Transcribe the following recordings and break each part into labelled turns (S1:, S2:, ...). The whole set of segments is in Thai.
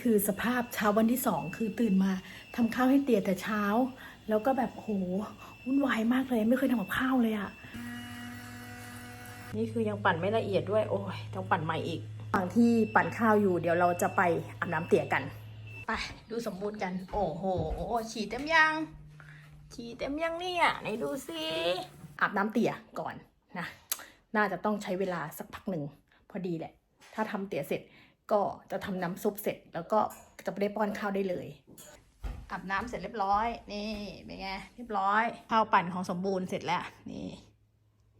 S1: นี่คือสภาพเช้าวันที่สองคือตื่นมาทำข้าวให้เตี๋ยแต่เช้า แล้วก็แบบโหวุ่นวายมากเลยไม่เคยทำกับข้าวเลยอะนี่คือยังปั่นไม่ละเอียดด้วย โอ้ยต้องปั่นใหม่อีกระหว่างที่ปั่นข้าวอยู่เดี๋ยวเราจะไปอาบน้ำเตี๋ยกันไปดูสมบูรณ์กัน โอ้โหฉี่เต็มยังฉี่เต็มยังเนี่ยไหนดูสิอาบน้ำเตี๋ยก่อนนะ น่าจะต้องใช้เวลาสักพักหนึ่งพอดีแหละ ถ้าทำเตี๋ยเสร็จ ก็จะทำน้ำซุปเสร็จแล้วก็จะไปได้ป้อนข้าวได้เลยอาบน้ำเสร็จเรียบร้อย นี่เป็นไงเรียบร้อยข้าวปั่นของสมบูรณ์เสร็จแล้วนี่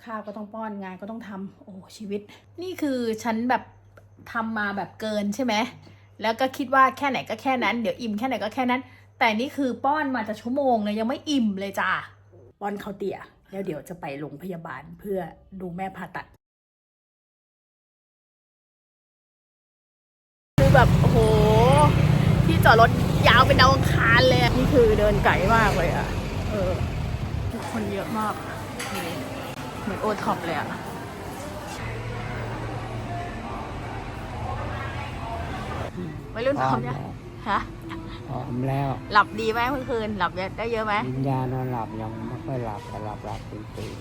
S1: ข้าวก็ต้องป้อนงานก็ต้องทำโอ้ชีวิต นี่คือฉันแบบทำมาแบบเกินใช่ไหมแล้วก็คิดว่าแค่ไหนก็แค่นั้นเดี๋ยวอิ่มแค่ไหนก็แค่นั้น แต่นี่คือป้อนมาจะชั่วโมงเลยยังไม่อิ่มเลยจ้าป้อนข้าวเตี๋ยแล้วเดี๋ยวจะไปโรงพยาบาลเพื่อดูแม่ผ่าตัด แบบโอ้โห ที่จอดรถยาวเป็นดาวอังคารเลยอะนี่คือเดินไกลมากเลยอะเออทุกคนเยอะมากนี่เหมือนโอท็อปเลยอะไม่รุ่นพร้อมยังฮะ
S2: พร้อมแล้ว
S1: หลับดีไหมเมื่อคืน หลับได้เยอะไหม
S2: กินยานอนหลับยังไม่ค่อยหลับแต่หลับหลับตื่นตื่น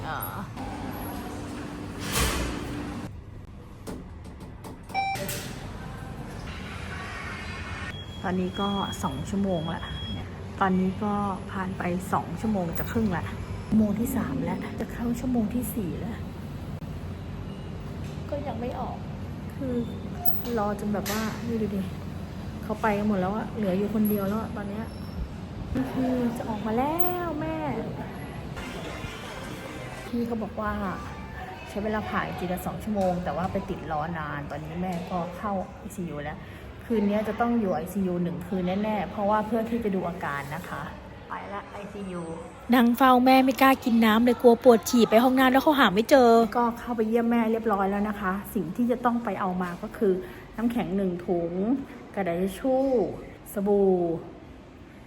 S1: อ๋อตอนนี้ก็สองชั่วโมงละเนี่ยตอนนี้ก็ผ่านไปสองชั่วโมงจะครึ่งละชั่วโมงที่สามแล้ว จะเข้าชั่วโมงที่สี่แล้ว ก็ยังไม่ออก คือรอจนแบบว่านี่ดูดิเขาไปกันหมดแล้วอะเหลืออยู่คนเดียวแล้วอะตอนเนี้ยนี่คือจะออกมาแล้วแม่ พี่เขาบอกว่าใช้เวลาผ่าจีละสองชั่วโมง แต่ว่าไปติดล้อนาน ตอนนี้แม่ก็เข้า ICU แล้ว คืนนี้จะต้องอยู่ ICU หนึ่งคืนแน่ๆ เพราะว่าเพื่อที่จะดูอาการนะคะ ไปละ ICU
S3: นั่งเฝ้าแม่ไม่กล้ากินน้ำเลยกลัวปวดฉี่ไปห้องน้ำแล้วเขาหาไม่เจอ
S1: ก็เข้าไปเยี่ยมแม่เรียบร้อยแล้วนะคะ สิ่งที่จะต้องไปเอามาก็คือน้ำแข็งหนึ่งถุง กระดาษทิชชู่ สบู่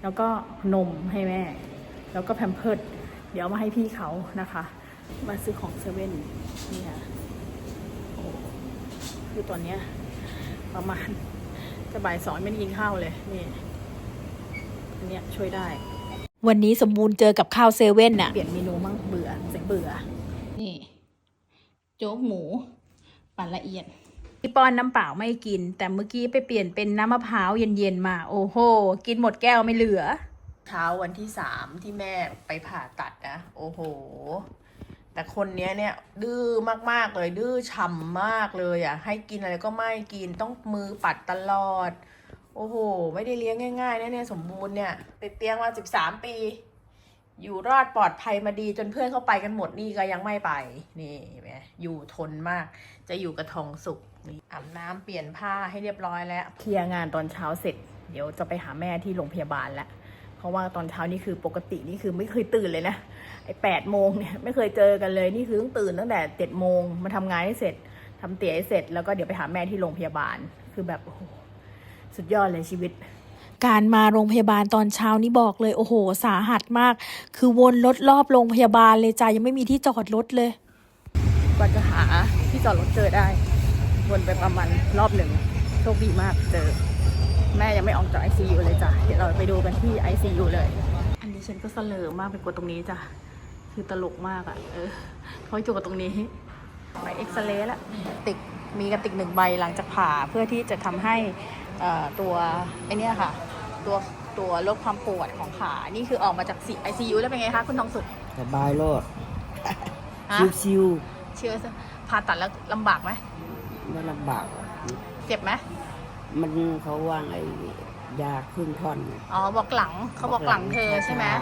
S1: แล้วก็นมให้แม่ แล้วก็แพมเพิร์ดเดี๋ยวเอามาให้พี่เขานะคะ มาซื้อของเซเว่นนี่ค่ะโอ้คือตอนเนี้ยประมาณ จะบ่ายสองไม่ได้กินข้าวเลยนี่อันเนี้ยช่วยได้
S3: วันนี้สมบูรณ์เจอกับข้าวเซเว่นน่ะ
S1: เปลี่ยนเมนูมั่งเบื่อเสียเบื่อ นี่ โจ๊กหมู ปั่นละเอียดพี่ป้อนน้ำเปล่าไม่กิน แต่เมื่อกี้ไปเปลี่ยนเป็นน้ำมะพร้าวเย็นๆมา โอ้โห กินหมดแก้วไม่เหลือ เช้าวันที่สามที่แม่ไปผ่าตัดนะ โอ้โห แต่คนเนี้ยเนี่ยดื้อมากๆเลย ดื้อฉ่ำมากเลยอะให้กินอะไรก็ไม่กินต้องมือปัดตลอด โอ้โห ไม่ได้เลี้ยงง่ายๆนะเนี่ยสมบูรณ์เนี่ยติดเตียงมาสิบสามปี อยู่รอดปลอดภัยมาดีจนเพื่อนเข้าไปกันหมดนี่ก็ยังไม่ไปนี่เห็นไหมอยู่ทนมาก จะอยู่กับทองสุกอาบน้ำเปลี่ยนผ้าให้เรียบร้อยแล้วเคลียร์งานตอนเช้าเสร็จ เดี๋ยวจะไปหาแม่ที่โรงพยาบาลแล้ว เพราะว่าตอนเช้านี่คือปกตินี่คือไม่เคยตื่นเลยนะไอ้แปดโมงเนี่ยไม่เคยเจอกันเลยนี่คือต้องตื่นตั้งแต่เจ็ดโมงมาทำงานให้เสร็จทำเตี๋ยให้เสร็จแล้วก็เดี๋ยวไปหาแม่ที่โรงพยาบาลคือแบบโอ้โหสุดยอดเลยชีวิต
S3: การมาโรงพยาบาลตอนเช้านี่บอกเลย โอ้โห สาหัสมาก คือวนรถรอบโรงพยาบาลเลยจ้ายังไม่มีที่จอดรถเลย
S1: กว่าจะหาที่จอดรถเจอได้ วนไปประมาณรอบหนึ่งโชคดีมากเจอ แม่ยังไม่ออกจาก ICU เลยจ้ะ เดี๋ยวเราไปดูกันที่ ICU เลย อันนี้ฉันก็เสลอมากไปกดตรงนี้จ้ะ คือตลกมากอะ่ะ เออเขาจุกกับตรงนี้ไปเอ็กซเรย์แล้วติกมีกระติกหนึ่งใบหลังจากผ่าเพื่อที่จะทำให้เอ่อตัวไอเนี้ยค่ะ ตัวตัวลดความปวดของขา นี่คือออกมาจาก ICU แล้วเป็นไงคะ คุณทองสุข
S2: สบายโลด
S1: ฮะ
S2: ชิว
S1: เชื่อผ่าตัดแล้วลำบากไหม
S2: ๆไม่ลำบากหรอก
S1: เจ็บไหม
S2: มันเขาวางไอ้ยาครึ่งท่อนน่ะ
S1: อ๋อบอกหลังเขาบอกหลังเธอใช่ไหม
S2: ชา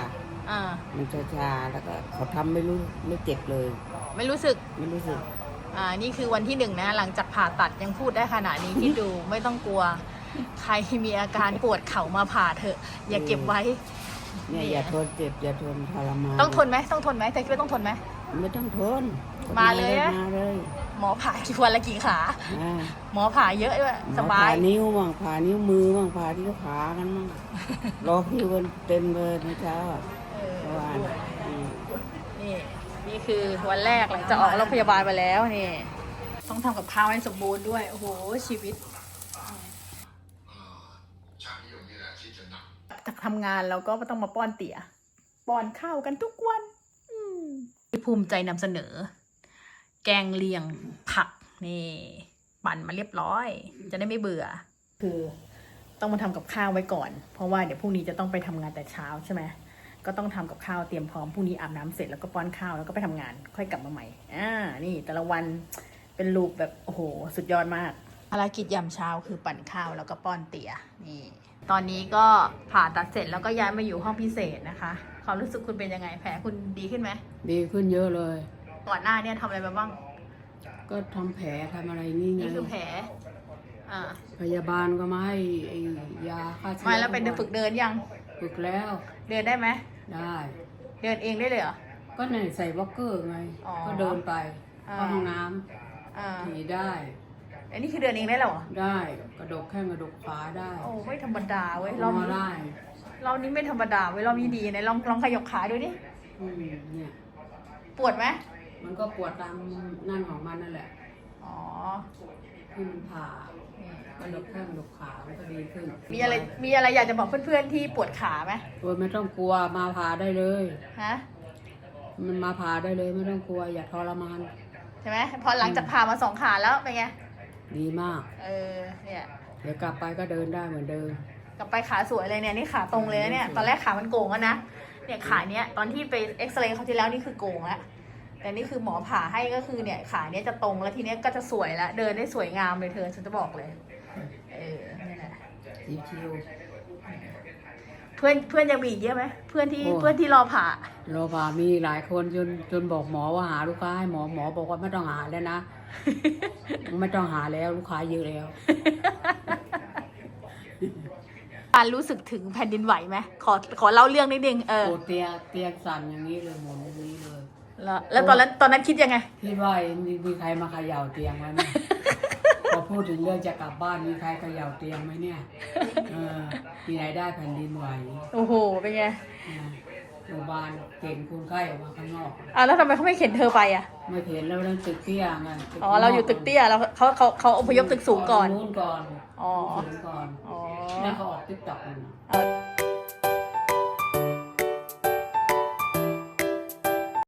S1: อ่า
S2: มันชาชาๆแล้วก็เขาทำไม่รู้ไม่เจ็บเลย
S1: ไม่รู้สึก
S2: ไม่รู้สึก
S1: อ่า นี่คือวันที่หนึ่งนะ หลังจากผ่าตัดยังพูดได้ขนาดนี้ที่ดู ไม่ต้องกลัว ใครมีอาการปวดเข่ามาผ่าเถอะ อย่าเก็บไว้
S2: เนี่ย
S1: นี่
S2: อย่าทนเจ็บอย่าทนทรมาน
S1: ต้องทนไหมต้องทนไหมแต่คิดว่าต้องทนไหม
S2: ไม่ต้องทน
S1: มาเลยนะ
S2: มาเลย
S1: หมอผ่ากี่วันละกี่ขา
S2: อ่า
S1: หมอผ่าเยอะด้วยส
S2: หมอบา
S1: ย
S2: ผ่านิ้วบ้างผ่านิ้วมือบ้างผ่าที่วขากันบ้างรอคิวกันเต็มเลยในเช้าอะ
S1: เออ
S2: เมื่อวานอืม
S1: นี่นี่คือวันแรกหลังจากออกโรงพยาบาลไปแล้วนี่ ต้องทำกับข้าวให้สมบูรณ์ด้วย โอ้โห ชีวิต จากทำงานเราก็ต้องมาป้อนเตี๋ย ป้อนข้าวกันทุกวัน อืมภูมิใจนำเสนอ แกงเลียงผักนี่ปั่นมาเรียบร้อย จะได้ไม่เบื่อ คือต้องมาทำกับข้าวไว้ก่อน เพราะว่าเดี๋ยวพรุ่งนี้จะต้องไปทำงานแต่เช้าใช่ไหมก็ต้องทำกับข้าวเตรียมพร้อมพรุ่งนี้อาบน้ำเสร็จแล้วก็ป้อนข้าวแล้วก็ไปทำงาน ค่อยกลับมาใหม่อ่านี่แต่ละวันเป็นลูกแบบโอ้โหสุดยอดมากภารกิจยามเช้าคือปั่นข้าวแล้วก็ป้อนเตี๋ยนี่ ตอนนี้ก็ผ่าตัดเสร็จแล้วก็ย้ายมาอยู่ห้องพิเศษนะคะความรู้สึกคุณเป็นยังไงแผลคุณดีขึ้นไหม
S2: ดีขึ้นเยอะเลย
S1: ก่อนหน้าเนี่ยทำอะไรมาบ้าง
S2: ก็ทำแผลทำอะไรนี่ไง
S1: นี่คือแผล อ่า
S2: พยาบาลก็มาให้ไอ้ยาฆ่าเชื้อ
S1: ไม่แล้วเป็นฝึกเดินยัง
S2: ฝึกแล้ว
S1: เดินได้ไหม
S2: ได้
S1: เดินเองได้เลยเหรอ
S2: ก็ในใส่วอลเกอร์ไง
S1: อ๋อ
S2: ก็เดินไป
S1: อ่า
S2: เข้าห้องน้
S1: อ่าำ
S2: ถีได้
S1: อันนี้คือเดินเองได้แล้วเหรอ
S2: ได้กระดกแข้งกระดกขาได้
S1: โอ้ไม่ธรรมดาเว้ย
S2: น
S1: รอบ
S2: อน
S1: นี้
S2: ได้
S1: รอบนี้ไม่ธรรมดาเว้ยรอบนี้ดีนะลองลองขยกขาดูดิ
S2: อืมเนี่ย
S1: ปวดไหม
S2: มันก็ปวดตามนั่นของมันนั่นแหละ
S1: อ๋อ
S2: ที่มันผ่ากระดกแข้งกระดกขามันก็ดีขึ้น
S1: มีอะไรมีอะไรอยากจะบอกเพื่อนๆที่ปวดขาไหม
S2: โอ้ยไม่ต้องกลัวมาผ่าได้เลย
S1: ฮะ
S2: มันมาผ่าได้เลยไม่ต้องกลัวอย่าทรมาน
S1: ใช่ไหมพอหลังจากผ่ามาสองขาแล้วเป็นไง
S2: ดีมาก
S1: เออเนี่ย
S2: เดี๋ยวกลับไปก็เดินได้เหมือนเดิม
S1: กลับไปขาสวยเลยเนี่ยนี่ขาตรงเลยนะเนี่ยตอนแรกขามันโก่งแล้วนะเนี่ยขาเนี้ยตอนที่ไปเอ็กซเรย์เขาวที่แล้วนี่คือโก่งแล้ว แต่นี่คือหมอผ่าให้ก็คือเนี่ยขาเนี้ยจะตรงแล้วทีเนี้ยก็จะสวยแล้วเดินได้สวยงามเลยเธอฉันจะบอกเลย เออนี่แหละ
S2: ชิวชิว
S1: เพื่อนเพื่อนยังมีอีกเยอะไหมเพื่อนที่
S2: โอ้
S1: เพื่อนที่รอผ่า
S2: โรบามีหลายคนจนจนบอกหมอว่าหาลูกค้าให้หมอหมอบอกว่าไม่ต้องหาแล้วนะ ไม่ต้องหาแล้วลูกค้าเยอะแล้ว
S1: การรู้สึกถึงแผ่นดินไหวไหมขอขอเล่าเรื่องนิดนึงเออ
S2: โอเตียงเตียงสั่นอย่างนี้เลยหมุนอย่างนี้เลย
S1: แล้วแล้วตอนนั้นตอนนั้นคิดยังไง
S2: คิดว่ามีมีใครมาเขย่าเตียงไหมเนี่ย พอพูดถึงเรื่องจะกลับบ้านมีใครเขย่าเตียงไหมเนี่ย เออมีรายได้แผ่นดินไหว
S1: โอ้โห เป็นไง
S2: นะโรงพยาบาลเข็นคนไข้ออกมาข้างนอก
S1: อะแล้วทำไมเขาไม่เข็นเธอไปอะ
S2: ไม่เห็นแล้วเรื่องตึกเตี้ยไง
S1: อ๋อ เราอยู่ตึกเตี้ยแล้วเขาเขาเขาอพยพตึกสูงก่อน
S2: นู้นก่อน
S1: อ๋อ
S2: สูงก่อน
S1: อ๋อ
S2: แล้วเขาออกติ๊กต็อกนะ
S1: เออ